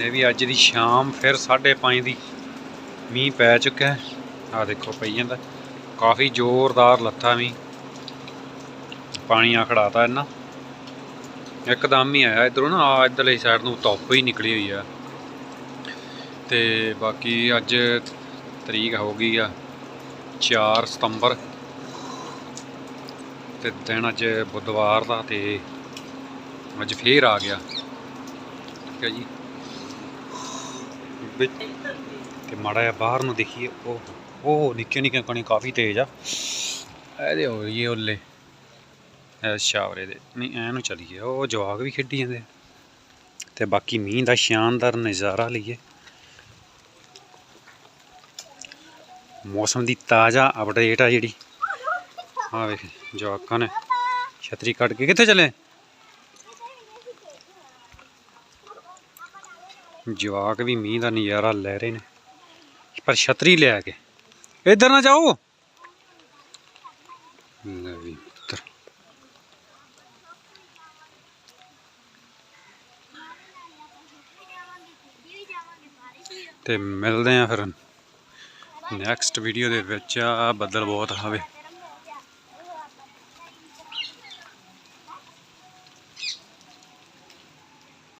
ਨੇ ਵੀ ਅੱਜ ਦੀ ਸ਼ਾਮ ਫਿਰ 5:30 ਦੀ ਮੀਂਹ ਪੈ ਚੁੱਕਾ ਹੈ। ਆ ਦੇਖੋ ਪਈ ਜਾਂਦਾ। ਕਾਫੀ ਜ਼ੋਰਦਾਰ ਲੱਥਾ ਮੀਂਹ ਪਾਣੀ ਆ ਖੜਾਤਾ ਇਹਨਾਂ। ਇੱਕਦਮ ਹੀ ਆਇਆ ਇਧਰੋਂ ਨਾ, ਆ ਇਧਰਲੀ ਸਾਈਡ ਨੂੰ ਧੁੱਪ ਹੀ ਨਿਕਲੀ ਹੋਈ ਆ। ਤੇ ਬਾਕੀ ਅੱਜ ਤਰੀਕ ਹੋ ਗਈ ਆ 4 ਸਤੰਬਰ। ਤੇ ਦਿਨ ਅੱਜ ਬੁੱਧਵਾਰ ਦਾ ਤੇ ਅੱਜ ਫੇਰ ਆ ਗਿਆ। ਠੀਕ ਹੈ ਜੀ। ਵਿੱਚ ਤੇ ਮਾੜਾ ਜਿਹਾ ਬਾਹਰ ਨੂੰ ਦੇਖੀਏ, ਉਹ ਉਹ ਨਿੱਕੇ ਨਿੱਕੇ ਕਣੀ ਕਾਫੀ ਤੇਜ਼ ਆ। ਇਹਦੇ ਹੋ ਇਹ ਉੱਲੇ ਸ਼ਾਵਰੇ ਦੇ। ਨਹੀਂ, ਐ ਨੂੰ ਚਲੀਏ, ਉਹ ਜਵਾਗ ਵੀ ਖੇਡੀ ਜਾਂਦੇ ਆ। ਤੇ ਬਾਕੀ ਮੀਂਹ ਦਾ ਸ਼ਾਨਦਾਰ ਨਜ਼ਾਰਾ ਲਈਏ। ਮੌਸਮ ਦੀ ਤਾਜ਼ਾ ਅਪਡੇਟ ਆ ਜਿਹੜੀ। ਆ ਵੇਖ, ਜਵਾਕਾਂ ਨੇ ਛਤਰੀ ਕੱਢ ਕੇ ਕਿੱਥੇ ਚਲੇ? ਜਵਾਕ ਵੀ ਮੀਂਹ ਦਾ ਨਜ਼ਾਰਾ ਲੈ ਰਹੇ ਨੇ। ਪਰ ਛਤਰੀ ਲੈ ਕੇ। ਇੱਧਰ ਨਾ ਜਾਓ। ਲੈ ਵੀ ਮਿੱਤਰ ਤੇ ਮਿਲਦੇ ਆ ਫਿਰ। ਨੈਕਸਟ ਵੀਡੀਓ ਦੇ ਵਿੱਚ ਆ ਬੱਦਲ ਬਹੁਤ ਹਵੇ